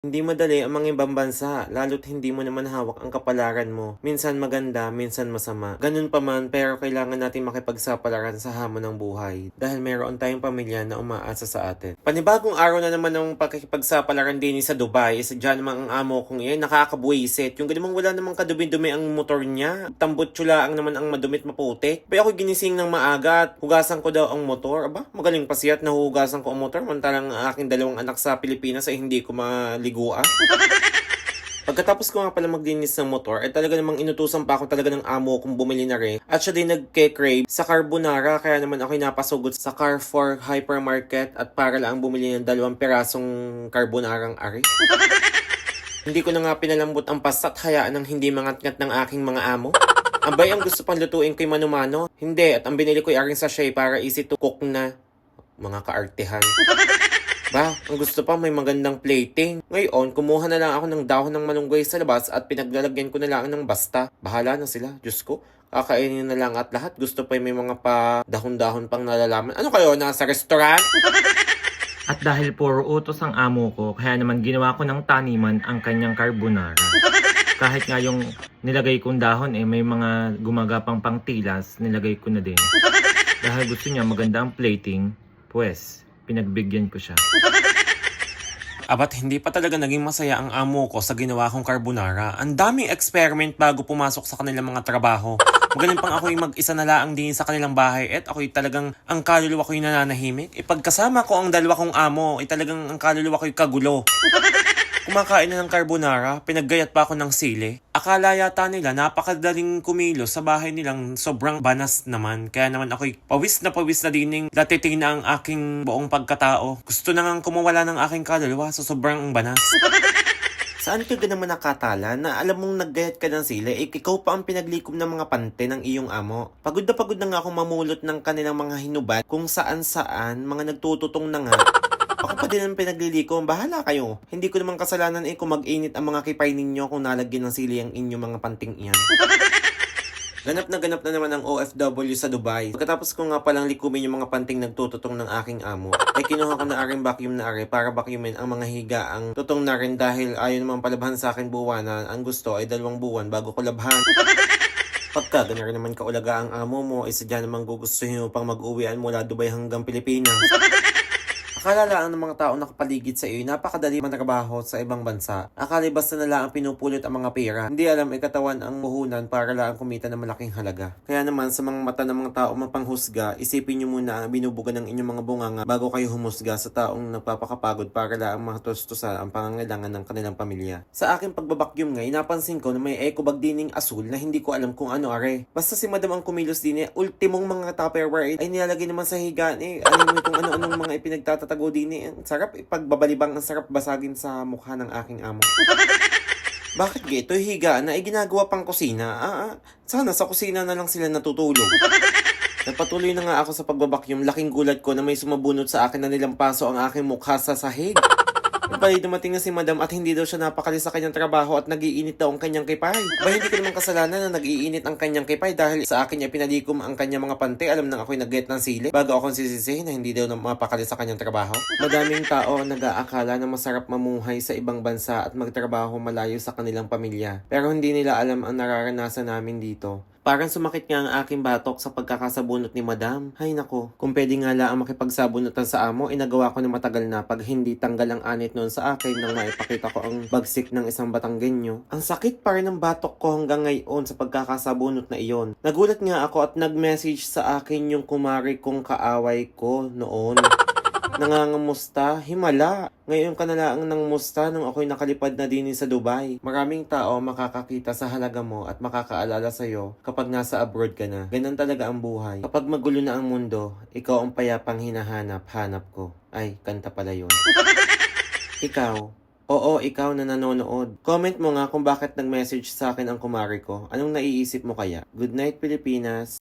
Hindi madali ang mga ibang bansa, lalo't hindi mo naman hawak ang kapalaran mo. Minsan maganda, minsan masama. Ganun pa man, pero kailangan natin makipagsapalaran sa hamon ng buhay. Dahil meron tayong pamilya na umaasa sa atin. Panibagong araw na naman ng pagkikipagsapalaran din sa Dubai. Isa dyan naman ang amo kong iyan, nakakabuisit. Yung ganun wala namang kadumi-dumi ang motor niya. Tambot ang naman ang madumit maputi. Kaya ako ginising ng maaga at hugasan ko daw ang motor. Aba, magaling pa siya at nahuhugasan ko ang motor. Mantalang ang aking dalawang anak sa Pilipinas ay hindi ko maliguan. Pagkatapos ko nga pala maglinis ng motor, ay talaga namang inutusan pa ako talaga ng amo kung bumili na rin. At siya din nagke-crave sa carbonara, kaya naman ako'y napasugod sa Carrefour Hypermarket at para lang bumili ng dalawang pirasong carbonarang ari. hindi ko na nga pinalambot ang pasat hayaan ng hindi mangat-ngat ng aking mga amo. Abay, ang gusto pang lutuin ko'y mano-mano. Hindi, at ang binili ko'y aring sachet para easy to cook na. Mga kaartehan. Ba, ang gusto pa may magandang plating. Ngayon, kumuha na lang ako ng dahon ng malunggay sa labas at pinaglalagyan ko na lang ng basta. Bahala na sila, Diyos ko. Kakainin na lang at lahat. Gusto pa may mga pa dahon-dahon pang nalalaman. Ano kayo, nasa restaurant? At dahil puro utos ang amo ko, kaya naman ginawa ko ng taniman ang kanyang carbonara. Kahit nga yung nilagay kong dahon eh may mga gumagapang pang tilas, nilagay ko na din. Dahil gusto niya maganda ang plating, pues pinagbigyan ko siya. Abat hindi pa talaga naging masaya ang amo ko sa ginawa kong carbonara. Ang daming experiment bago pumasok sa kanilang mga trabaho. Magaling pang ako'y mag-isa na laang din sa kanilang bahay at ako'y talagang ang kaluluwa ko'y nananahimik. Ipagkasama ko ang dalawa kong amo, ay talagang ang kaluluwa ko'y kagulo. Kumakain na ng carbonara, pinaggayat pa ako ng sili. Akala yata nila napakadaling kumilos sa bahay nilang sobrang banas naman. Kaya naman ako'y pawis na pawis na dining latiting na ang aking buong pagkatao. Gusto na nga kumawala ng aking kaluluwa sa sobrang banas. Saan ka naman nakatala na alam mong naggayat ka ng sili, eh, ikaw pa ang pinaglikom ng mga pante ng iyong amo. Pagod na pagod na nga akong mamulot ng kanilang mga hinubat kung saan saan, mga nagtututong na nga. Ako pa din ang pinaglilikom, bahala kayo. Hindi ko naman kasalanan eh kung mag-init ang mga kipay ninyo kung nalagyan ng sili ang inyong mga panting iyan. Ganap na ganap na naman ang OFW sa Dubai. Pagkatapos ko nga palang likumin yung mga panting nagtututong ng aking amo, ay kinuha ko na aring vacuum na are para vacuumin ang mga higa ang tutong na rin dahil ayaw naman palabhan sa akin buwanan. Ang gusto ay dalawang buwan bago ko labhan. Pagka ganyan rin naman kaulaga ang amo mo, isa dyan naman gugustuhin mo pang mag-uwian mula Dubai hanggang Pilipinas. Akala lang ng mga tao nakapaligid sa iyo, napakadali mantrabaho sa ibang bansa. Akala basta na lang ang pinupulot ang mga pera. Hindi alam ay katawan ang muhunan para lang kumita ng malaking halaga. Kaya naman sa mga mata ng mga tao mapanghusga, isipin nyo muna ang binubugan ng inyong mga bunganga bago kayo humusga sa taong nagpapakapagod para lang matustusan ang pangangailangan ng kanilang pamilya. Sa aking pagbabakyum nga, napansin ko na may eco bag dining asul na hindi ko alam kung ano are. Basta si madam ang kumilos din eh, ultimong mga tupperware ay nilalagay naman sa higaan eh. Alam mo kung ano-anong mga ipinagtatatago din eh. Ang sarap ipagbabalibang, ang sarap basagin sa mukha ng aking amo. Bakit gito higaan na ay ginagawa pang kusina? Ah, ah, sana sa kusina na lang sila natutulog. Nagpatuloy na nga ako sa pagbabakyum. Laking gulat ko na may sumabunot sa akin na nilampaso ang aking mukha sa sahig. Pali dumating na si madam at hindi daw siya napakali sa kanyang trabaho at nagiinit daw ang kanyang kipay. Ba hindi ko naman kasalanan na nagiinit ang kanyang kipay dahil sa akin niya pinalikom ang kanyang mga pante. Alam nang ako'y nag-get ng sili bago akong sisisihin na hindi daw na mapakali sa kanyang trabaho. Madaming tao ang nag-aakala na masarap mamuhay sa ibang bansa at magtrabaho malayo sa kanilang pamilya. Pero hindi nila alam ang nararanasan namin dito. Parang sumakit nga ang aking batok sa pagkakasabunot ni madam. Hay nako, kung pwede nga lang ang makipagsabunutan sa amo, inagawa ko na matagal na pag hindi tanggal ang anit noon sa akin nang maipakita ko ang bagsik ng isang Batanggenyo. Ang sakit pa rin ng batok ko hanggang ngayon sa pagkakasabunot na iyon. Nagulat nga ako at nag-message sa akin yung kumari kong kaaway ko noon. Nangangamusta, himala. Ngayon ka na lang nang musta nung ako'y nakalipad na din sa Dubai. Maraming tao makakakita sa halaga mo at makakaalala sa'yo kapag nasa abroad ka na. Ganun talaga ang buhay. Kapag magulo na ang mundo, ikaw ang payapang hinahanap-hanap ko. Ay, kanta pala yun. ikaw, Oo, ikaw na nanonood. Comment mo nga kung bakit nag-message sa akin ang kumari ko. Anong naiisip mo kaya? Good night, Pilipinas!